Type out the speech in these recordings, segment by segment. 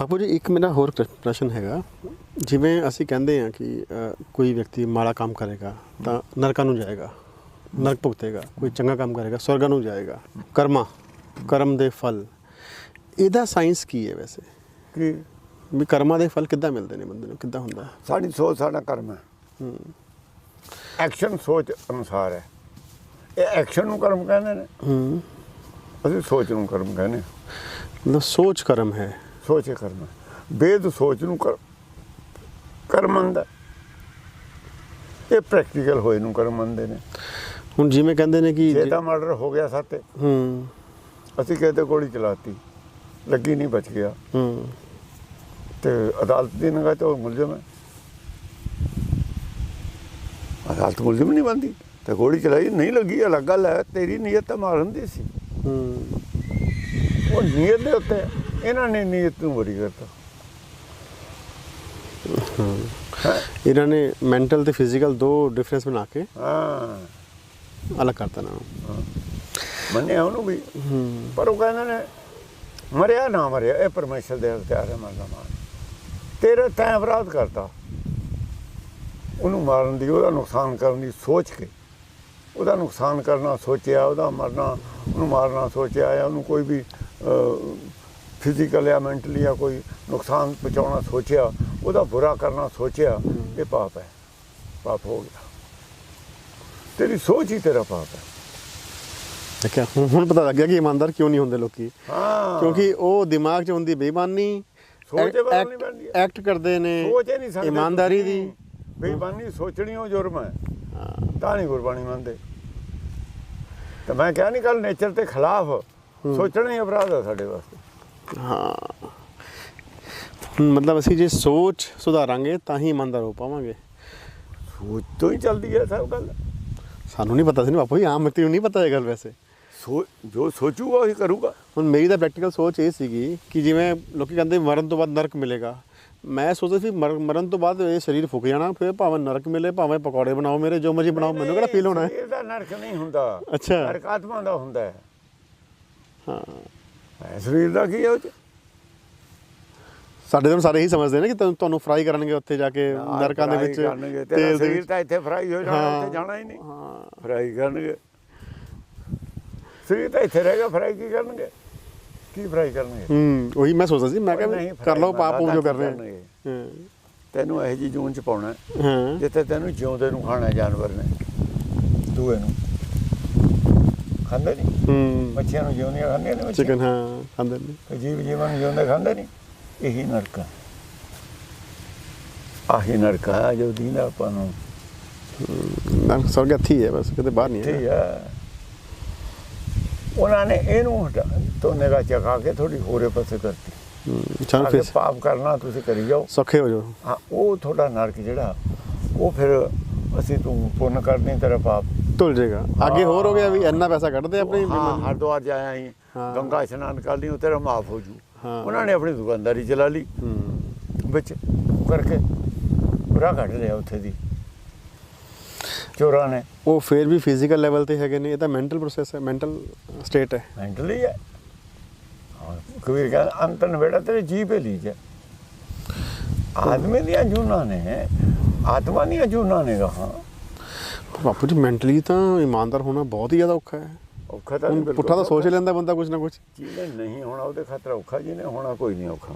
ਬਾਪੂ ਜੀ ਇੱਕ ਮੇਰਾ ਹੋਰ ਪ੍ਰ- ਪ੍ਰਸ਼ਨ ਹੈਗਾ। ਜਿਵੇਂ ਅਸੀਂ ਕਹਿੰਦੇ ਹਾਂ ਕਿ ਕੋਈ ਵਿਅਕਤੀ ਮਾੜਾ ਕੰਮ ਕਰੇਗਾ ਤਾਂ ਨਰਕਾਂ ਨੂੰ ਜਾਏਗਾ ਨਰਕ ਭੁਗਤੇਗਾ ਕੋਈ ਚੰਗਾ ਕੰਮ ਕਰੇਗਾ ਸਵਰਗਾਂ ਨੂੰ ਜਾਏਗਾ। ਕਰਮਾ ਕਰਮ ਦੇ ਫਲ। ਇਹਦਾ ਸਾਇੰਸ ਕੀ ਹੈ ਵੈਸੇ? ਕਿ ਵੀ ਕਰਮਾਂ ਦੇ ਫਲ ਕਿੱਦਾਂ ਮਿਲਦੇ ਨੇ ਬੰਦੇ ਨੂੰ? ਕਿੱਦਾਂ ਹੁੰਦਾ? ਸਾਡੀ ਸੋਚ ਸਾਡਾ ਕਰਮ ਹੈ। ਐਕਸ਼ਨ ਸੋਚ ਅਨੁਸਾਰ ਹੈ। ਇਹ ਐਕਸ਼ਨ ਨੂੰ ਕਰਮ ਕਹਿੰਦੇ ਨੇ। ਹੂੰ। ਅਸੀਂ ਸੋਚ ਨੂੰ ਕਰਮ ਕਹਿੰਦੇ ਹਾਂ। ਮਤਲਬ ਸੋਚ ਕਰਮ ਹੈ। ਸੋਚ ਕਰਮ ਹੈ। ਵੇਦ ਸੋਚ ਨੂੰ ਕਰ ਕਰਮ ਮੰਨਦਾ ਇਹ ਪ੍ਰੈਕਟੀਕਲ ਹੋਏ ਨੂੰ ਕਰਮ ਮੰਨਦੇ ਨੇ। ਹੁਣ ਜਿਵੇਂ ਕਹਿੰਦੇ ਨੇ ਕਿ ਜੇ ਤਾਂ ਮਰਡਰ ਹੋ ਗਿਆ ਸਾਤੇ ਹੂੰ। ਅਸੀਂ ਕਹਿੰਦੇ ਗੋਲੀ ਚਲਾਤੀ। ਲੱਗੀ ਨਹੀਂ ਬਚ ਗਿਆ। ਹੂੰ। ਤੇ ਅਦਾਲਤ ਦੀ ਨਿਗਾਹ 'ਚ ਉਹ ਮੁਲਜ਼ਮ ਹੈ। ਅਦਾਲਤ ਮੁਲਜ਼ਮ ਨਹੀਂ ਬੰਦੀ ਤੇ ਗੋਲੀ ਚਲਾਈ ਨਹੀਂ ਲੱਗੀ ਅਲੱਗ ਗੱਲ ਹੈ। ਤੇਰੀ ਨੀਅਤ ਤਾਂ ਮਾਰਨ ਦੀ ਸੀ। ਹੂੰ। ਉਹ ਨੀਅਤ ਦੇ ਉੱਤੇ ਇਹਨਾਂ ਨੇ ਨੀਅਤ ਨੂੰ ਬਰੀ ਕਰਤਾ? ਇਹਨਾਂ ਨੇ ਮੈਂਟਲ ਤੇ ਫਿਜ਼ੀਕਲ ਦੋ ਡਿਫਰੈਂਸ ਬਣਾ ਕੇ ਹਾਂ। ਅਲੱਗ ਕਰਤਾ ਨਾ। ਮੰਨਿਆ ਉਹਨੂੰ ਵੀ। ਪਰ ਉਹ ਕਹਿੰਦੇ ਨੇ ਮਰਿਆ ਨਾ ਮਰਿਆ ਇਹ ਪਰਮੇਸ਼ਰ ਦੇ ਅਖਤਿਆਰ ਹੈ ਮਰਨਾ ਮਾਰ ਤੇਰੇ ਤੈਂ ਅਪਰਾਧ ਕਰਤਾ। ਉਹਨੂੰ ਮਾਰਨ ਦੀ ਉਹਦਾ ਨੁਕਸਾਨ ਕਰਨ ਦੀ ਸੋਚ ਕੇ। ਉਹਦਾ ਨੁਕਸਾਨ ਕਰਨਾ ਸੋਚਿਆ ਉਹਦਾ ਮਰਨਾ ਉਹਨੂੰ ਮਾਰਨਾ ਸੋਚਿਆ ਜਾਂ ਉਹਨੂੰ ਕੋਈ ਵੀ ਫਿਜ਼ੀਕਲ ਜਾਂ ਮੈਂਟਲੀ ਜਾਂ ਕੋਈ ਨੁਕਸਾਨ ਪਹੁੰਚਾਉਣਾ ਸੋਚਿਆ ਉਹਦਾ ਬੁਰਾ ਕਰਨਾ ਸੋਚਿਆ ਇਹ ਪਾਪ ਹੈ। ਪਾਪ ਹੋ ਗਿਆ। ਤੇਰੀ ਸੋਚ ਹੀ ਤੇਰਾ ਪਾਪ ਹੈ। ਦੇਖਿਆ ਹੁਣ ਪਤਾ ਲੱਗ ਗਿਆ ਕਿ ਇਮਾਨਦਾਰ ਕਿਉਂ ਨਹੀਂ ਹੁੰਦੇ ਲੋਕੀ। ਹਾਂ। ਕਿਉਂਕਿ ਉਹ ਦਿਮਾਗ 'ਚ ਹੁੰਦੀ ਬੇਈਮਾਨੀ ਸੋਚ ਐਕਟ- ਕਰਦੇ ਨੇ ਸੋਚ ਹੀ ਨਹੀਂ ਸਕਦੇ ਇਮਾਨਦਾਰੀ। ਦੀ। ਬੇਈਮਾਨੀ ਸੋਚਣੀ ਉਹ ਜੁਰਮ ਹੈ। ਤਾਂ ਨਹੀਂ ਗੁਰਬਾਣੀ ਮੰਨਦੇ। ਤਾਂ ਮੈਂ ਕਿਹਾ ਨਹੀਂ ਕੱਲ ਨੇਚਰ ਦੇ ਖਿਲਾਫ ਸੋਚਣਾ ਹੀ ਅਪਰਾਧ ਹੈ ਸਾਡੇ ਵਾਸਤੇ। ਹਾਂ। ਮਤਲਬ ਅਸੀਂ ਜੇ ਸੋਚ ਸੁਧਾਰਾਂਗੇ ਤਾਂ ਹੀ ਇਮਾਨਦਾਰ ਹੋ ਪਾਵਾਂਗੇ। ਸੋਚ ਤੋਂ ਹੀ ਚੱਲਦੀ ਹੈ ਸਭ ਗੱਲ। ਸਾਨੂੰ ਨਹੀਂ ਪਤਾ ਸੀ ਨਾ ਬਾਪੂ ਜੀ ਆਮ ਵਿਅਕਤੀ ਨੂੰ ਨਹੀਂ ਪਤਾ ਇਹ ਗੱਲ ਵੈਸੇ। ਸੋ ਜੋ ਸੋਚੂਗਾ ਉਹੀ ਕਰੂਗਾ। ਹੁਣ ਮੇਰੀ ਤਾਂ ਪ੍ਰੈਕਟੀਕਲ ਸੋਚ ਇਹ ਸੀਗੀ ਕਿ ਜਿਵੇਂ ਲੋਕੀ ਕਹਿੰਦੇ ਮਰਨ ਤੋਂ ਬਾਅਦ ਨਰਕ ਮਿਲੇਗਾ। ਮੈਂ ਸੋਚਦਾ ਸੀ ਮਰ- ਮਰਨ ਤੋਂ ਬਾਅਦ ਇਹ ਸਰੀਰ ਫੁੱਕ ਜਾਣਾ ਫਿਰ ਭਾਵੇਂ ਨਰਕ ਮਿਲੇ ਭਾਵੇਂ ਪਕੌੜੇ ਬਣਾਓ ਮੇਰੇ ਜੋ ਮਰਜ਼ੀ ਬਣਾਓ ਮੈਨੂੰ ਕਿਹੜਾ ਫੀਲ ਹੋਣਾ ਹੈ? ਸਰੀਰ ਦਾ ਨਰਕ ਨਹੀਂ ਹੁੰਦਾ। ਅੱਛਾ। ਨਰਕ ਆਤਮਾ ਦਾ ਹੁੰਦਾ ਹੈ। ਹਾਂ। ਸਰੀਰ ਦਾ ਕੀ ਹੈ ਉਹ ਚ? ਸਾਡੇ ਤੋਂ ਸਾਰੇ ਹੀ ਸਮਝਦੇ ਨੇ ਕਿ ਤੁਹਾਨੂੰ- ਤੁਹਾਨੂੰ ਫਰਾਈ ਕਰਨਗੇ ਉੱਥੇ ਜਾ ਕੇ ਨਰਕਾਂ ਦੇ ਵਿੱਚ ਕਰਨਗੇ, ਤੇਲ ਦੇ ਸਰੀਰ ਵਿੱਚ। ਤਾਂ ਇੱਥੇ ਫਰਾਈ ਹੋ ਜਾਣਾ। ਉੱਥੇ ਜਾਣਾ ਹੀ ਨਹੀਂ। ਹਾਂ। ਫਰਾਈ ਕਰਨਗੇ। ਸਰੀਰ ਤਾਂ ਇੱਥੇ ਰਹੇਗਾ ਫਰਾਈ ਕੀ ਕਰਨਗੇ? ਕੀ ਫਰਾਈ ਕਰਨਗੇ? ਹੂੰ ਉਹੀ ਮੈਂ ਸੋਚਦਾ ਸੀ ਮੈਂ ਕਿਹਾ ਨਹੀਂ, ਕਰ ਲਓ ਫਰਾਈ ਪਾਪ ਉਹ ਜੋ ਕਰ ਰਹੇ ਕਰਨਗੇ। ਹਾਂ। ਤੈਨੂੰ ਇਹੋ ਜੀ ਜੂਨ ਚ ਪਾਉਣਾ ਹੈ, ਹਾਂ। ਜਿੱਥੇ ਤੈਨੂੰ ਜਿਉਂਦੇ ਨੂੰ ਖਾਣਾ ਹੈ ਜਾਨਵਰ ਨੇ ਦੂਏ ਨੂੰ। ਖਾਂਦੇ ਨਹੀਂ ਹੂੰ। ਮੱਛੀਆਂ ਨੂੰ ਜਿਉਂਦੀਆਂ ਖਾਂਦੀਆਂ ਨੇ ਮੱਛੀਆਂ। ਚਿਕਨ ਹਾਂ ਖਾਂਦੇ ਨੇ। ਤੇ ਜੀਵ ਜੀਵਨ ਜਿਉਂਦੇ ਖਾਂਦੇ ਨਹੀਂ ਇਹੀ ਨਰਕ ਹੈ ਆਹੀ ਨਰਕ ਹੈ ਜੋ ਦੀਨਾ ਆਪਾਂ ਨੂੰ। ਨਰਕ ਸਵਰਗ ਇੱਥੇ ਹੀ ਹੈ ਬਸ ਕਿਤੇ ਬਾਹਰ ਨਹੀਂ ਹੈ ਠੀਕ ਹੈ ਉਹਨਾਂ ਨੇ ਇਹਨੂੰ ਹਟਾ ਤੋਂ ਨਿਗਾਹ ਚਕਾ ਕੇ ਥੋੜੀ ਹੋਰੇ ਪਾਸੇ ਕਰਤੀ। ਹੂੰ, ਫਿਰ ਪਾਪ ਕਰਨਾ ਤੁਸੀਂ ਕਰੀ ਜਾਓ। ਸੌਖੇ ਹੋ ਜਾਓ। ਹਾਂ ਉਹ ਤੁਹਾਡਾ ਨਰਕ ਜਿਹੜਾ ਉਹ ਫਿਰ ਅਸੀਂ ਤੂੰ ਪੁੰਨ ਕਰਨੀ ਤੇਰਾ ਪਾਪ। ਧੁਲ ਜਾਏਗਾ ਅੱਗੇ ਹੋਰ ਹੋ ਗਿਆ ਵੀ ਇੰਨਾ ਪੈਸਾ ਕੱਢਦੇ ਆਪਣੀ ਹਾਂ ਹਰਦੁਆਰ ਜਾਇਆ ਹੀ ਹਾਂ। ਗੰਗਾ ਇਸ਼ਨਾਨ ਕਰ ਲਈ ਉਹ ਤੇਰਾ ਮਾਫ ਹੋ ਜੂ। ਉਹਨਾਂ ਨੇ ਆਪਣੀ ਦੁਕਾਨਦਾਰੀ ਚਲਾ ਲਈ। ਵਿੱਚ ਕਰਕੇ ਬੁਰਾ ਕੱਢ ਲਿਆ ਉੱਥੇ ਦੀ। ਚੋਰਾਂ ਨੇ। ਉਹ ਫਿਰ ਵੀ ਫਿਜ਼ੀਕਲ ਲੈਵਲ ਤੇ ਹੈਗੇ ਨੇ ਇਹ ਤਾਂ ਮੈਂਟਲ ਪ੍ਰੋਸੈਸ ਹੈ ਮੈਂਟਲ ਸਟੇਟ ਹੈ। ਮੈਂਟਲੀ ਹੈ। ਹਾਂ, ਕਬੀਰ ਕਹਿੰਦਾ ਅੰਤਨ ਵੇੜਾ ਤੇਰੇ ਜੀ ਪੇ ਲੀਜੇ ਆਦਮੀ ਦੀਆਂ ਜੂਨਾਂ ਨੇ ਆਤਮਾ ਦੀਆਂ ਜੂਨਾਂ ਨੇ ਕਹਾ ਬਾਪੂ ਜੀ ਮੈਂਟਲੀ ਤਾਂ ਇਮਾਨਦਾਰ ਹੋਣਾ ਬਹੁਤ ਹੀ ਜ਼ਿਆਦਾ ਔਖਾ ਹੈ। ਔਖਾ ਤਾਂ ਨਹੀਂ ਪੁੱਠਾ ਤਾਂ ਸੋਚ ਲੈਂਦਾ ਬੰਦਾ ਕੁਝ ਨਾ ਕੁਝ ਜਿਹਨੇ ਨਹੀਂ ਹੋਣਾ ਉਹਦੇ ਖਾਤਰ ਔਖਾ ਜਿਹਨੇ ਹੋਣਾ ਕੋਈ ਨਹੀਂ ਔਖਾ।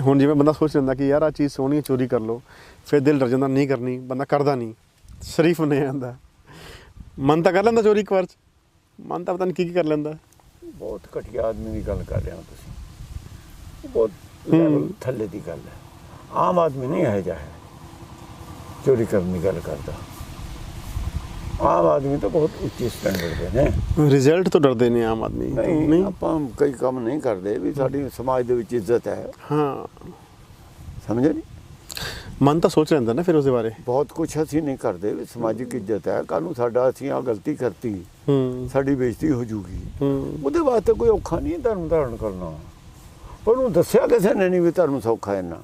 ਹੁਣ ਜਿਵੇਂ ਬੰਦਾ ਸੋਚ ਲੈਂਦਾ ਕਿ ਯਾਰ ਆ ਚੀਜ਼ ਸੋਹਣੀ ਚੋਰੀ ਕਰ ਲਓ ਫਿਰ ਦਿਲ ਡਰ ਜਾਂਦਾ ਨਹੀਂ ਕਰਨੀ ਬੰਦਾ ਕਰਦਾ ਨਹੀਂ। ਸ਼ਰੀਫ ਨਹੀਂ ਆਂਦਾ ਮਨ ਤਾਂ ਕਰ ਲੈਂਦਾ ਚੋਰੀ ਇੱਕ ਵਾਰ ਚ। ਮਨ ਤਾਂ ਪਤਾ ਨਹੀਂ ਕੀ ਕੀ ਕਰ ਲੈਂਦਾ। ਬਹੁਤ ਘਟੀਆ ਆਦਮੀ ਦੀ ਗੱਲ ਕਰ ਰਹੇ ਹੋ ਤੁਸੀਂ। ਬਹੁਤ ਥੱਲੇ ਦੀ ਗੱਲ ਹੈ। ਆਮ ਆਦਮੀ ਨਹੀਂ ਹੈ ਜਾ ਹੈ। ਚੋਰੀ ਕਰਨ ਦੀ ਗੱਲ ਕਰਦਾ। ਆਮ ਆਦਮੀ ਤਾਂ ਬਹੁਤ ਉੱਚੇ ਸਟੈਂਡਰਡ ਦੇ ਨੇ। ਰਿਜ਼ਲਟ ਤੋਂ ਡਰਦੇ ਨੇ ਆਮ ਆਦਮੀ? ਨਹੀਂ ਆਪਾਂ ਕਈ ਕੰਮ ਨਹੀਂ ਕਰਦੇ ਵੀ ਸਾਡੀ ਸਮਾਜ ਦੇ ਵਿੱਚ ਇੱਜ਼ਤ ਹੈ। ਹਾਂ। ਸਮਝੇ ਨਹੀਂ ਮਨ ਤਾਂ ਸੋਚ ਲੈਂਦਾ ਨਾ ਫਿਰ ਉਸਦੇ ਬਾਰੇ। ਬਹੁਤ ਕੁਝ ਅਸੀਂ ਨਹੀਂ ਕਰਦੇ ਵੀ ਸਮਾਜਿਕ ਇੱਜ਼ਤ ਹੈ। ਕੱਲ ਨੂੰ ਸਾਡਾ ਅਸੀਂ ਆ ਗਲਤੀ ਕਰਤੀ ਹੂੰ। ਸਾਡੀ ਬੇਇੱਜ਼ਤੀ ਹੋ ਜੂਗੀ। ਹੂੰ। ਉਹਦੇ ਵਾਸਤੇ ਕੋਈ ਔਖਾ ਨਹੀਂ ਧਰਮ ਧਾਰਨ ਕਰਨਾ। ਪਰ ਉਹਨੂੰ ਦੱਸਿਆ ਕਿਸੇ ਨੇ ਨਹੀਂ ਵੀ ਧਰਮ ਸੌਖਾ ਹੈ ਨਾ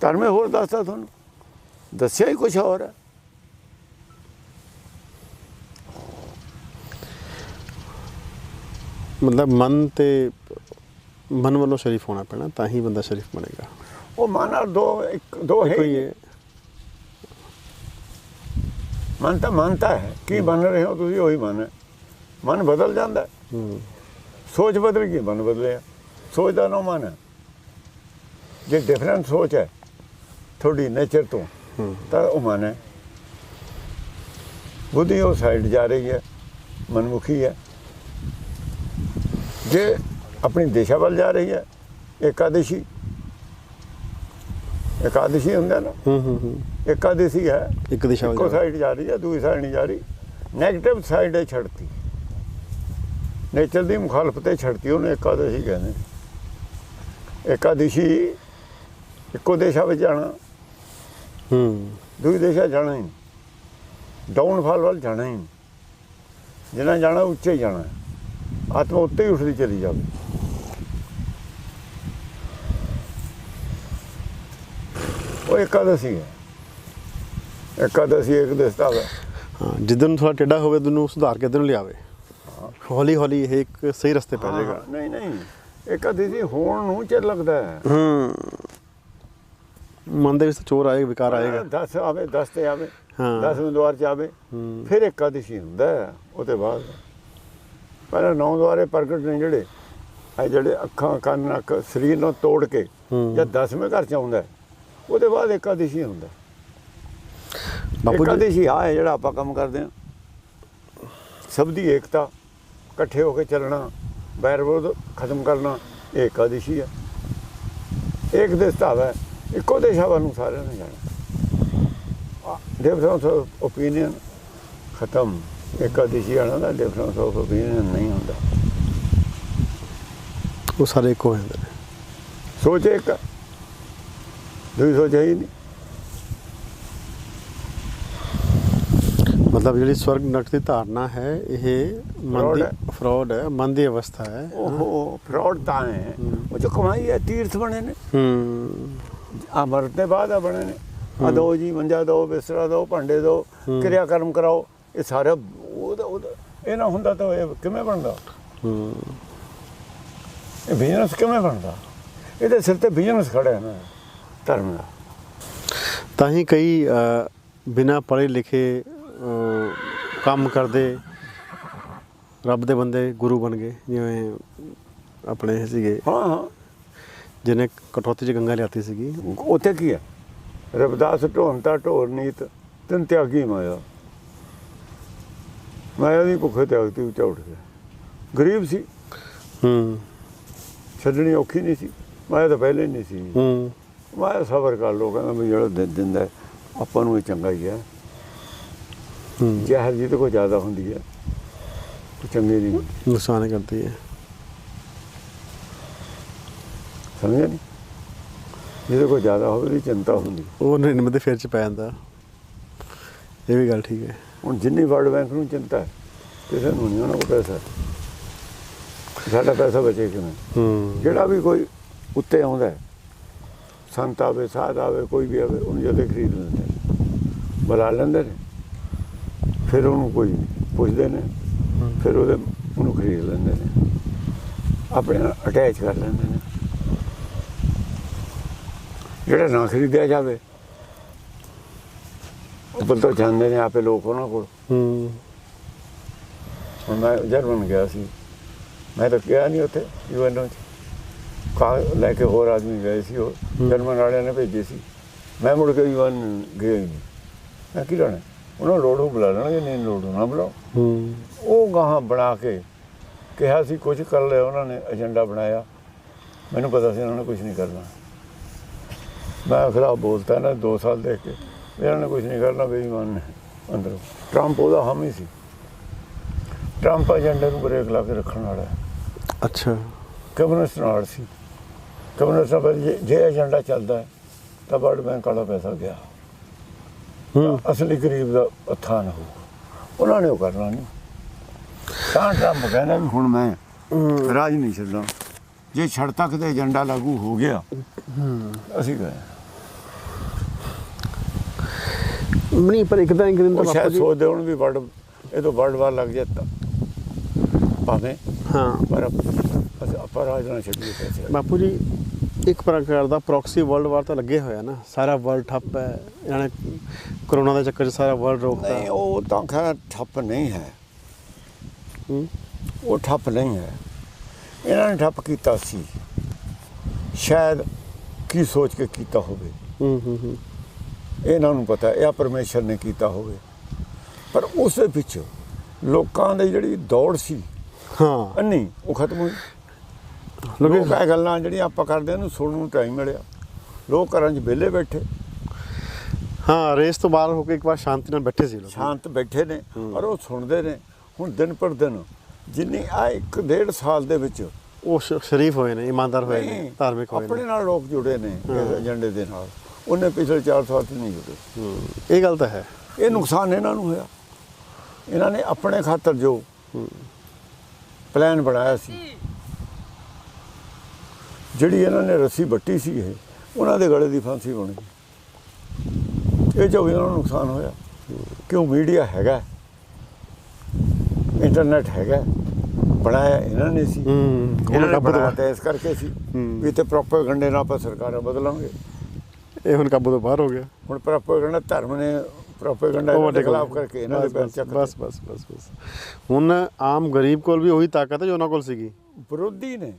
ਧਰਮੇ ਹੋਰ ਦੱਸਦਾ ਤੁਹਾਨੂੰ। ਦੱਸਿਆ ਹੀ ਕੁਝ ਹੋਰ? ਹੈ ਮਤਲਬ ਮਨ ਤੇ ਮਨ ਵੱਲੋਂ ਸ਼ਰੀਫ ਹੋਣਾ ਪੈਣਾ ਤਾਂ ਹੀ ਬੰਦਾ ਸ਼ਰੀਫ ਬਣੇਗਾ। ਉਹ ਮਨ ਔਰ ਦੋ ਇੱਕ ਦੋ ਹੈ ਕੋਈ ਹੀ। ਮਨ ਤਾਂ ਮੰਨਤਾ ਹੈ। ਕੀ ਬਣ ਰਹੇ ਹੋ ਤੁਸੀਂ ਉਹੀ ਮਨ ਹੈ। ਮਨ ਬਦਲ ਜਾਂਦਾ। ਹੈ। ਸੋਚ ਬਦਲ ਗਈ ਮਨ ਬਦਲਿਆ। ਸੋਚ ਦਾ ਨਾ ਮਨ ਹੈ। ਜੇ ਡਿਫਰੈਂਟ ਸੋਚ ਹੈ ਥੋੜੀ ਨੇਚਰ ਤੋਂ ਤਾਂ ਉਹ ਮਨ। ਹੈ ਬੁੱਧੀ ਉਹ ਸਾਈਡ ਜਾ ਰਹੀ ਹੈ ਮਨਮੁਖੀ ਹੈ। ਜੇ ਆਪਣੀ ਦਿਸ਼ਾ ਵੱਲ ਜਾ ਰਹੀ ਹੈ ਏਕਾਦਸ਼ੀ ਏਕਾਦਸ਼ੀ ਹੁੰਦਾ ਨਾ। ਹੂੰ ਹੂੰ ਹੂੰ। ਏਕਾਦਸ਼ੀ ਹੈ। ਇੱਕ ਦਿਸ਼ਾ ਵੱਲ ਇੱਕੋ। ਸਾਈਡ ਜਾ ਰਹੀ ਹੈ ਦੂਜੀ ਸਾਈਡ ਨਹੀਂ ਜਾ ਰਹੀ। 네ਗੇਟਿਵ ਸਾਈਡ ਹੈ ਛੱਡਤੀ। ਨੇਚਰ ਦੀ ਮੁਖਾਲਫਤ ਹੈ ਛੱਡਤੀ ਉਹਨੇ ਏਕਾਦਸ਼ੀ ਕਹਿੰਦੇ ਨੇ। ਏਕਾਦਸ਼ੀ ਇੱਕੋ ਦਿਸ਼ਾ ਵਿੱਚ ਜਾਣਾ। ਹੂੰ। ਦੂਜੀ ਦਿਸ਼ਾ ਜਾਣਾ ਹੀ ਡਾਊਨਫਾਲ ਵੱਲ ਜਾਣਾ ਹੀ ਨਹੀਂ। ਜਿੰਨਾ ਜਾਣਾ ਉੱਚੇ ਜਾਣਾ। ਆਤਮਾ ਉੱਤੇ ਹੀ ਉੱਠਦੀ ਚਲੀ ਜਾਵੇ। ਉਹ ਏਕਾਦਸ਼ੀ ਹੈ। ਏਕਾਦਸ਼ੀ ਇੱਕ ਦਿਸਦਾ ਹੈ। ਹਾਂ ਜਿੱਦਨ ਥੋੜਾ ਟੇਢਾ ਹੋਵੇ ਉਹਨੂੰ ਸੁਧਾਰ ਕੇ ਦਿਨ ਲਿਆਵੇ। ਹੌਲੀ ਹੌਲੀ ਇਹ ਇੱਕ ਸਹੀ ਰਸਤੇ ਪੈ ਜਾਏਗਾ। ਨਹੀਂ ਨਹੀਂ। ਏਕਾਦਸ਼ੀ ਹੋਣ ਨੂੰ ਚਿਰ ਲੱਗਦਾ ਹੈ। ਹੂੰ। ਮਨ ਦੇ ਵਿੱਚ ਚੋਰ ਆਏ ਵਿਕਾਰ ਆਏਗਾ 10 ਆਵੇ 10 ਤੇ ਆਵੇ ਹਾਂ। 10ਵੇਂ ਦੁਆਰ ਚ ਆਵੇ। ਫਿਰ ਏਕਾਦਸ਼ੀ ਹੁੰਦਾ ਉਹਦੇ ਬਾਅਦ ਪਹਿਲਾਂ ਨੌ ਦੁਆਰੇ ਪ੍ਰਗਟ ਨੇ ਜਿਹੜੇ ਇਹ ਜਿਹੜੇ ਅੱਖਾਂ ਕੰਨ ਨੱਕ ਸਰੀਰ ਨੂੰ ਤੋੜ ਕੇ। ਜਦ 10ਵੇਂ ਘਰ ਚ ਆਉਂਦਾ ਉਹਦੇ ਬਾਅਦ ਏਕਾਦਸ਼ੀ ਹੁੰਦਾ। ਬਾਪੂ ਜੀ ਏਕਾਦਸ਼ੀ ਆ ਹੈ ਜਿਹੜਾ ਆਪਾਂ ਕੰਮ ਕਰਦੇ ਹਾਂ ਸਭ ਦੀ ਏਕਤਾ ਇਕੱਠੇ ਹੋ ਕੇ ਚੱਲਣਾ ਬੈਰ ਵਿਰੋਧ ਖਤਮ ਕਰਨਾ ਇਹ ਏਕਾਦਸ਼ੀ ਹੈ ਇੱਕ ਦਿਸਤਾ ਹੈ ਇੱਕੋ ਦਿਸ਼ਾ ਵੱਲ ਨੂੰ ਸਾਰਿਆਂ ਨੇ ਜਾਣਾ ਡਿਫਰੈਂਸ ਆਫ ਓਪੀਨੀਅਨ ਖਤਮ ਏਕਾਦਸ਼ੀ ਆਣਾ ਦਾ ਡਿਫਰੈਂਸ ਆਫ ਓਪੀਨੀਅਨ ਨਹੀਂ ਹੁੰਦਾ ਉਹ ਸਾਰੇ ਇੱਕੋ ਹੋ ਜਾਂਦੇ ਨੇ ਸੋਚ ਇੱਕ ਦੂਜੀ ਸੋਚ ਹੈ ਹੀ ਨਹੀਂ ਮਤਲਬ ਜਿਹੜੀ ਸਵਰਗ ਨਰਕ ਦੀ ਧਾਰਨਾ ਹੈ ਇਹ ਮਨ ਦੀ। ਫਰਾਡ ਹੈ ਮਨ ਦੀ ਅਵਸਥਾ ਹੈ ਉਹ ਫਰਾਡ ਤਾਂ ਹੈ ਉਹ ਜੋ ਕਮਾਈ ਹੈ ਤੀਰਥ ਬਣੇ ਨੇ ਹੂੰ ਆ ਮਰਨ ਦੇ ਬਾਅਦ ਆ ਬਣੇ ਨੇ। ਆ ਦੋ ਜੀ ਮੰਜਾ ਦੋ ਬਿਸਤਰਾ ਦੋ ਭਾਂਡੇ ਦੋ ਕਿਰਿਆ ਕਰਮ ਕਰਾਓ। ਇਹ ਸਾਰਾ ਉਹਦਾ ਉਹਦਾ ਇਹ ਨਾ ਹੁੰਦਾ ਤਾਂ ਇਹ ਕਿਵੇਂ ਬਣਦਾ? ਹੂੰ। ਇਹ ਬਿਜ਼ਨਸ ਕਿਵੇਂ ਬਣਦਾ? ਇਹਦੇ ਸਿਰ ਤੇ ਬਿਜ਼ਨਸ ਖੜਾ ਹੈ ਨਾ ਧਰਮ ਦਾ। ਤਾਂ ਹੀ ਕਈ ਬਿਨਾਂ ਪੜ੍ਹੇ ਲਿਖੇ ਕੰਮ ਕਰਦੇ ਰੱਬ ਦੇ ਬੰਦੇ ਗੁਰੂ ਬਣ ਗਏ ਜਿਵੇਂ ਆਪਣੇ ਸੀਗੇ। ਹਾਂ ਹਾਂ। ਜਿਹਨੇ ਕਟੌਤੀ ਚ ਗੰਗਾ ਲਿਆਤੀ ਸੀਗੀ। ਉੱਥੇ ਕੀ ਹੈ? ਰਬਦਾਸ ਢੋਂਤਾ ਢੋਰ ਨੀਤ ਤਿੰਨ ਤਿਆਗੀ ਮਾਇਆ। ਮਾਇਆ ਦੀ ਭੁੱਖੇ ਤਿਆਗਤੀ ਉੱਚਾ ਉੱਠ ਗਿਆ। ਗਰੀਬ ਸੀ। ਹੂੰ। ਛੱਡਣੀ ਔਖੀ ਨਹੀਂ ਸੀ। ਮਾਇਆ ਤਾਂ ਪਹਿਲੇ ਨਹੀਂ ਸੀ। ਹੂੰ। ਮਾਇਆ ਸਬਰ ਕਰ ਲੋ ਕਹਿੰਦਾ ਵੀ ਜਿਹੜਾ ਦੇ ਦਿੰਦਾ ਆਪਾਂ ਨੂੰ ਇਹ ਚੰਗਾ ਹੀ ਹੈ। ਹੂੰ। ਜ਼ਹਿਰ ਜੀ ਤੋਂ ਕੋਈ ਜ਼ਿਆਦਾ ਹੁੰਦੀ ਹੈ ਚੰਗੀ ਨਹੀਂ। ਨੁਕਸਾਨ ਕਰਦੀ ਹੈ। ਸਮਝਿਆ ਨਹੀਂ ਜਿਹਦੇ ਕੋਈ ਜ਼ਿਆਦਾ ਹੋਵੇ ਉਹਦੀ ਚਿੰਤਾ ਹੁੰਦੀ। ਉਹ 99 ਦੇ ਫੇਰ ਚ ਪੈ ਜਾਂਦਾ। ਇਹ ਵੀ ਗੱਲ ਠੀਕ ਹੈ। ਹੁਣ ਜਿੰਨੀ ਵਰਲਡ ਬੈਂਕ ਨੂੰ ਚਿੰਤਾ ਹੈ ਕਿਸੇ ਨੂੰ ਨਹੀਂ ਉਹਨਾਂ ਕੋਲ ਪੈਸਾ ਸਾਡਾ ਪੈਸਾ ਬਚੇ ਕਿਵੇਂ? ਹੂੰ। ਜਿਹੜਾ ਵੀ ਕੋਈ ਉੱਤੇ ਆਉਂਦਾ ਸੰਤ ਆਵੇ ਸਾਧ ਆਵੇ ਕੋਈ ਵੀ ਆਵੇ ਉਹਨੂੰ ਜਦੇ ਖਰੀਦ ਲੈਂਦੇ ਬੁਲਾ ਲੈਂਦੇ ਨੇ। ਫਿਰ ਉਹਨੂੰ ਕੋਈ ਪੁੱਛਦੇ ਨੇ ਫਿਰ ਉਹਦੇ ਉਹਨੂੰ ਖਰੀਦ ਲੈਂਦੇ ਨੇ। ਆਪਣੇ ਨਾਲ ਅਟੈਚ ਕਰ ਲੈਂਦੇ ਨੇ। ਜਿਹੜਾ ਨਾ ਖਰੀਦਿਆ ਜਾਵੇ। ਉਹ ਬਲਤੋਂ ਜਾਂਦੇ ਨੇ ਆਪੇ ਲੋਕ ਉਹਨਾਂ ਕੋਲ। ਹੂੰ। ਹੁਣ ਮੈਂ ਜਰਮਨ ਗਿਆ ਸੀ ਮੈਂ ਤਾਂ ਗਿਆ ਨਹੀਂ ਉੱਥੇ ਯੂਐਨਓ ਚ। ਕਾ ਲੈ ਕੇ ਹੋਰ ਆਦਮੀ ਗਏ ਸੀ ਉਹ ਜਰਮਨ ਵਾਲਿਆਂ ਨੇ ਭੇਜੇ ਸੀ। ਮੈਂ ਮੁੜ ਕੇ ਯੂਐਨ ਗਿਆ ਨਹੀਂ ਮੈਂ ਕੀ ਲੈਣਾ? ਉਹਨਾਂ ਨੂੰ ਲੋੜ ਬੁਲਾ ਲੈਣਾ ਜੇ ਨਹੀਂ ਲੋੜ ਨਾ ਬੁਲਾਓ। ਹੂੰ। ਉਹ ਗਾਹਾਂ ਬਣਾ ਕੇ ਕਿਹਾ ਸੀ ਕੁਝ ਕਰ ਲਿਆ ਉਹਨਾਂ ਨੇ ਏਜੰਡਾ ਬਣਾਇਆ। ਮੈਨੂੰ ਪਤਾ ਸੀ ਉਹਨਾਂ ਨੇ ਕੁਝ ਨਹੀਂ ਕਰਨਾ। ਮੈਂ ਖਰਾਬ ਬੋਲਤਾ ਨਾ 2 ਸਾਲ ਦੇਖ ਕੇ ਇਹਨਾਂ ਨੇ ਕੁਝ ਨਹੀਂ ਕਰਨਾ ਬੇਈਮਾਨ ਨੇ ਅੰਦਰੋਂ। ਟਰੰਪ ਉਹਦਾ ਹਾਮੀ ਸੀ। ਟਰੰਪ ਏਜੰਡੇ ਨੂੰ ਬ੍ਰੇਕ ਲਾ ਕੇ ਰੱਖਣ ਵਾਲਾ। ਅੱਛਾ। ਕਮਿਊਨਿਸਟ ਨਾਲ ਸੀ। ਕਮਿਊਨਿਸਟ ਨਾਲ ਜੇ- ਏਜੰਡਾ ਚੱਲਦਾ ਤਾਂ ਵਰਲਡ ਬੈਂਕ ਵਾਲਾ ਪੈਸਾ ਗਿਆ। ਅਸਲੀ ਗਰੀਬ ਦਾ ਉਥਾਨ ਹੋ ਉਹਨਾਂ ਨੇ ਉਹ ਕਰਨਾ ਨਹੀਂ। ਤਾਂ ਟਰੰਪ ਕਹਿੰਦਾ ਵੀ ਹੁਣ ਮੈਂ ਰਾਜ ਨਹੀਂ ਛੱਡਣਾ। ਜੇ ਛੱਡ ਤੱਕ ਤੇ ਏਜੰਡਾ ਲਾਗੂ ਹੋ ਗਿਆ ਅਸੀਂ ਗਏ। ਨਹੀਂ ਪਰ ਇੱਕ ਤਾਂ ਦਿਨ ਤਾਂ ਉਹ ਬਾਪੂ ਸ਼ਾਇਦ ਜੀ ਸੋਚਦੇ ਹੁਣ ਵੀ ਵਰਲਡ ਇਹ ਤੋਂ ਵਰਲਡ ਵਾਰ ਲੱਗ ਜਾਂਦਾ ਭਾਵੇਂ ਹਾਂ। ਪਰ ਅਸ- ਆਪਾਂ ਰਾਜ ਨਾਲ ਛੱਡੀਏ ਪੈਸੇ। ਬਾਪੂ ਜੀ ਇੱਕ ਪ੍ਰਕਾਰ ਦਾ ਪ੍ਰੋਕਸੀ ਵਰਲਡ ਵਾਰ ਤਾਂ ਲੱਗੇ ਹੋਇਆ ਨਾ। ਸਾਰਾ ਵਰਲਡ ਠੱਪ ਹੈ। ਇਹਨਾਂ ਨੇ ਕਰੋਨਾ ਦੇ ਚੱਕਰ 'ਚ ਸਾਰਾ ਵਰਲਡ ਰੋਕਤਾ ਨਹੀਂ ਉਹ ਤਾਂ ਖੈਰ ਠੱਪ ਨਹੀਂ ਹੈ। ਹੂੰ। ਉਹ ਠੱਪ ਨਹੀਂ ਹੈ। ਇਹਨਾਂ ਨੇ ਠੱਪ ਕੀਤਾ ਸੀ। ਸ਼ਾਇਦ ਕੀ ਸੋਚ ਕੇ ਕੀਤਾ ਹੋਵੇ। ਹੂੰ ਹੂੰ ਹੂੰ। ਇਹਨਾਂ ਨੂੰ ਪਤਾ ਇਹ ਪਰਮੇਸ਼ਰ ਨੇ ਕੀਤਾ ਹੋਵੇ। ਪਰ ਉਸ ਦੇ ਵਿੱਚ ਲੋਕਾਂ ਦੀ ਜਿਹੜੀ ਦੌੜ ਸੀ ਹਾਂ। ਅੰਨੀ ਉਹ ਖਤਮ ਹੋਈ। ਲੋਕੀ ਲੋਕ ਇਹ ਗੱਲਾਂ ਜਿਹੜੀਆਂ ਆਪਾਂ ਕਰਦੇ ਉਹਨੂੰ ਸੁਣਨ ਨੂੰ ਟਾਈਮ ਮਿਲਿਆ। ਲੋਕ ਘਰਾਂ 'ਚ ਵਿਹਲੇ ਬੈਠੇ। ਹਾਂ ਰੇਸ ਤੋਂ ਬਾਹਰ ਹੋ ਕੇ ਇੱਕ ਵਾਰ ਸ਼ਾਂਤੀ ਨਾਲ ਬੈਠੇ ਸੀ ਲੋਕ। ਸ਼ਾਂਤ ਬੈਠੇ ਨੇ ਔਰ ਉਹ ਸੁਣਦੇ ਨੇ। ਹੁਣ ਦਿਨ ਪਰ ਦਿਨ ਜਿੰਨੀ ਆ ਇੱਕ ਡੇਢ ਸਾਲ ਦੇ ਵਿੱਚ ਉਹ ਸ਼ਰੀਫ ਹੋਏ ਨੇ ਇਮਾਨਦਾਰ ਹੋਏ ਨੇ ਧਾਰਮਿਕ ਹੋਏ ਆਪਣੇ ਨੇ। ਨਾਲ ਲੋਕ ਜੁੜੇ ਨੇ ਇਸ ਏਜੰਡੇ ਦੇ ਨਾਲ। ਉਹਨੇ ਪਿਛਲੇ 4 ਸਾਲ ਤੋਂ ਨਹੀਂ ਜੁੜੇ। ਇਹ ਗੱਲ ਤਾਂ ਹੈ। ਇਹ ਨੁਕਸਾਨ ਇਹਨਾਂ ਨੂੰ ਹੋਇਆ। ਇਹਨਾਂ ਨੇ ਆਪਣੇ ਖਾਤਰ ਜੋ ਪਲਾਨ ਬਣਾਇਆ ਸੀ ਜਿਹੜੀ ਇਹਨਾਂ ਨੇ ਰੱਸੀ ਬੱਟੀ ਸੀ ਇਹ ਉਹਨਾਂ ਦੇ ਗਲੇ ਦੀ ਫਾਂਸੀ ਬਣੀ ਇਹ ਜੋ ਇਹਨਾਂ ਨੂੰ ਨੁਕਸਾਨ ਹੋਇਆ ਕਿਉਂ ਮੀਡੀਆ ਹੈਗਾ? ਇੰਟਰਨੈਟ ਹੈਗਾ। ਬਣਾਇਆ ਇਹਨਾਂ ਨੇ ਸੀ। ਹੂੰ ਇਹਨਾਂ ਨੇ ਬਣਾਇਆ ਤਾਂ ਇਸ ਕਰਕੇ ਸੀ। ਵੀ ਤੇ ਪ੍ਰੋਪੇਗੰਡੇ ਨਾਲ ਆਪਾਂ ਸਰਕਾਰਾਂ ਬਦਲਾਂਗੇ। ਇਹ ਹੁਣ ਕਾਬੂ ਤੋਂ ਬਾਹਰ ਹੋ ਗਿਆ। ਹੁਣ ਪ੍ਰੋਪੇਗੰਡਾ ਧਰਮ ਨੇ ਪ੍ਰੋਪੇਗੰਡਾ ਦੇ ਖਿਲਾਫ ਕਰਕੇ ਇਹਨਾਂ ਦੇ ਪੈਰ ਚੱਕ ਬਸ ਬਸ ਬਸ ਬਸ। ਹੁਣ ਆਮ ਗਰੀਬ ਕੋਲ ਵੀ ਉਹੀ ਤਾਕਤ ਹੈ ਜੋ ਉਹਨਾਂ ਕੋਲ ਸੀਗੀ। ਵਿਰੋਧੀ ਨੇ।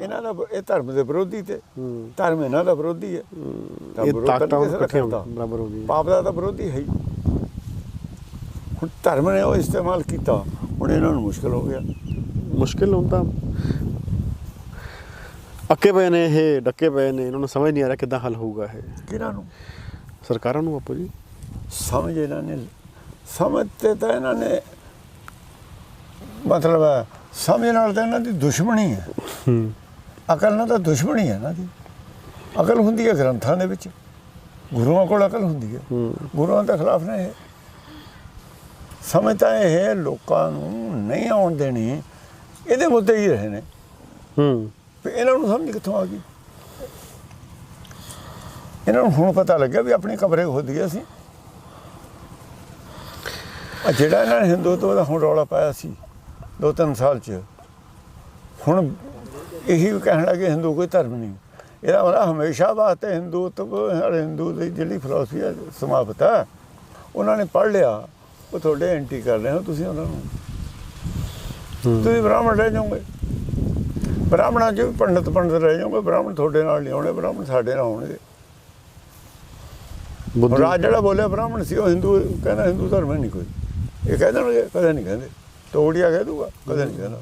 ਇਹਨਾਂ ਦਾ ਇਹ ਧਰਮ ਦੇ ਵਿਰੋਧੀ ਤੇ। ਧਰਮ ਇਹਨਾਂ ਦਾ ਵਿਰੋਧੀ ਹੈ। ਇਹ ਤਾਕਤਾਂ ਇਕੱਠੀਆਂ। ਬਰਾਬਰ ਹੋ। ਗਈਆਂ ਪਾਪ ਦਾ ਤਾਂ ਵਿਰੋਧੀ ਹੈ ਹੀ। ਹੁਣ ਧਰਮ ਨੇ ਉਹ ਇਸਤੇਮਾਲ ਕੀਤਾ ਹੁਣ ਇਹਨਾਂ ਨੂੰ ਮੁਸ਼ਕਲ ਹੋ ਗਿਆ। ਮੁਸ਼ਕਿਲ ਤਾਂ ਅੱਕੇ ਪਏ ਨੇ ਇਹ ਡੱਕੇ ਪਏ ਨੇ ਇਹਨਾਂ ਨੂੰ ਸਮਝ ਨਹੀਂ ਆ ਰਿਹਾ ਕਿੱਦਾਂ ਹੱਲ ਹੋਊਗਾ ਇਹ। ਕਿਹਨਾਂ ਨੂੰ? ਸਰਕਾਰਾਂ ਨੂੰ ਆਪੋ ਜੀ। ਸਮਝ ਇਹਨਾਂ ਨੇ ਸਮਝ ਤੇ ਤਾਂ ਇਹਨਾਂ ਨੇ ਮਤਲਬ ਸਮਝ ਨਾਲ ਤਾਂ ਇਹਨਾਂ ਦੀ ਦੁਸ਼ਮਣੀ ਹੈ। ਹੂੰ। ਅਕਲ ਨਾਲ ਤਾਂ ਦੁਸ਼ਮਣੀ ਹੈ ਇਹਨਾਂ ਦੀ। ਅਕਲ ਹੁੰਦੀ ਹੈ ਗ੍ਰੰਥਾਂ ਦੇ ਵਿੱਚ। ਗੁਰੂਆਂ ਕੋਲ ਅਕਲ ਹੁੰਦੀ ਹੈ। ਹੂੰ। ਗੁਰੂਆਂ ਦੇ ਖਿਲਾਫ ਨੇ ਸਮਝ ਤਾਂ ਇਹ ਲੋਕਾਂ ਨੂੰ ਨਹੀਂ ਆਉਣ ਦੇਣੀ। ਇਹਦੇ ਮੁੱਦੇ ਹੀ ਰਹੇ ਨੇ। ਹੂੰ। ਇਹਨਾਂ ਨੂੰ ਸਮਝ ਕਿੱਥੋਂ ਆ ਗਈ? ਇਹਨਾਂ ਨੂੰ ਹੁਣ ਪਤਾ ਲੱਗਿਆ ਵੀ ਆਪਣੀ ਕਬਰੇ ਖੋਦੀ ਅਸੀਂ ਆ ਜਿਹੜਾ ਇਹਨਾਂ ਨੇ ਹਿੰਦੂਤਵ ਦਾ ਹੁਣ ਰੌਲਾ ਪਾਇਆ ਸੀ ਦੋ ਤਿੰਨ ਸਾਲ ਚ। ਹੁਣ ਇਹੀ ਕਹਿਣ ਲੱਗੇ ਹਿੰਦੂ ਕੋਈ ਧਰਮ ਨਹੀਂ। ਇਹਦਾ ਮਤਲਬ ਹਮੇਸ਼ਾ ਵਾਸਤੇ ਹਿੰਦੂਤਵ ਹਰ ਹਿੰਦੂ ਦੀ ਜਿਹੜੀ ਫਿਲਾਸਫੀ ਹੈ ਸਮਾਪਤ ਹੈ। ਉਹਨਾਂ ਨੇ ਪੜ੍ਹ ਲਿਆ। ਉਹ ਤੁਹਾਡੇ ਐਂਟੀ ਕਰ ਰਹੇ ਹੋ ਤੁਸੀਂ ਉਹਨਾਂ ਨੂੰ। ਤੁਸੀਂ ਬ੍ਰਾਹਮਣ ਰਹਿ ਜਾਓਗੇ। ਬ੍ਰਾਹਮਣਾਂ ਚ ਵੀ ਪੰਡਤ ਪੰਡਤ ਰਹਿ ਜਾਓਗੇ। ਬ੍ਰਾਹਮਣ ਤੁਹਾਡੇ ਨਾਲ ਨਹੀਂ ਆਉਣੇ ਬ੍ਰਾਹਮਣ ਸਾਡੇ ਨਾਲ ਆਉਣਗੇ ਹੁਣ ਬੁੱਧੀ ਰਾਜ ਜਿਹੜਾ ਬੋਲਿਆ ਬ੍ਰਾਹਮਣ ਸੀ ਉਹ ਹਿੰਦੂ ਕਹਿੰਦਾ ਹਿੰਦੂ ਧਰਮ ਨਹੀਂ ਕੋਈ। ਇਹ ਕਹਿੰਦੇ ਨੇ ਕਦੇ ਨਹੀਂ ਕਹਿੰਦੇ। ਤੋੜੀਆ ਕਹਿ ਦੂਗਾ ਕਦੇ ਨਹੀਂ ਕਹਿੰਦਾ।